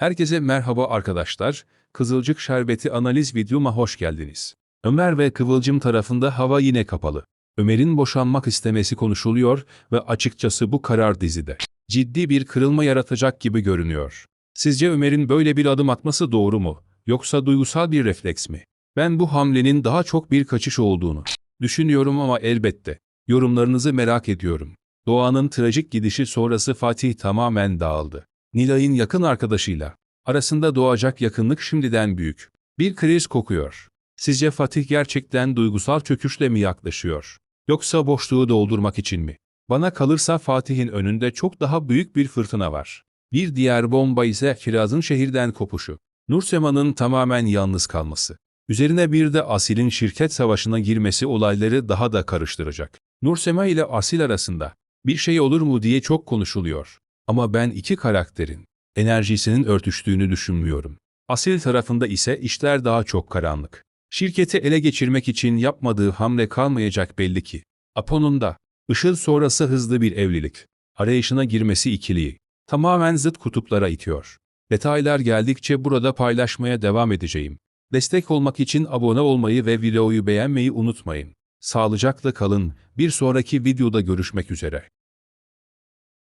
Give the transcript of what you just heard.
Herkese merhaba arkadaşlar. Kızılcık Şerbeti analiz videoma hoş geldiniz. Ömer ve Kıvılcım tarafında hava yine kapalı. Ömer'in boşanmak istemesi konuşuluyor ve açıkçası bu karar dizide ciddi bir kırılma yaratacak gibi görünüyor. Sizce Ömer'in böyle bir adım atması doğru mu? Yoksa duygusal bir refleks mi? Ben bu hamlenin daha çok bir kaçış olduğunu düşünüyorum ama elbette yorumlarınızı merak ediyorum. Doğan'ın trajik gidişi sonrası Fatih tamamen dağıldı. Nilay'ın yakın arkadaşıyla arasında doğacak yakınlık şimdiden büyük. Bir kriz kokuyor. Sizce Fatih gerçekten duygusal çöküşle mi yaklaşıyor? Yoksa boşluğu doldurmak için mi? Bana kalırsa Fatih'in önünde çok daha büyük bir fırtına var. Bir diğer bomba ise Kiraz'ın şehirden kopuşu. Nursema'nın tamamen yalnız kalması. Üzerine bir de Asil'in şirket savaşına girmesi olayları daha da karıştıracak. Nursema ile Asil arasında bir şey olur mu diye çok konuşuluyor. Ama ben iki karakterin enerjisinin örtüştüğünü düşünmüyorum. Asil tarafında ise işler daha çok karanlık. Şirketi ele geçirmek için yapmadığı hamle kalmayacak belli ki. Apo'nun da Işıl sonrası hızlı bir evlilik arayışına girmesi ikiliyi tamamen zıt kutuplara itiyor. Detaylar geldikçe burada paylaşmaya devam edeceğim. Destek olmak için abone olmayı ve videoyu beğenmeyi unutmayın. Sağlıcakla kalın, bir sonraki videoda görüşmek üzere.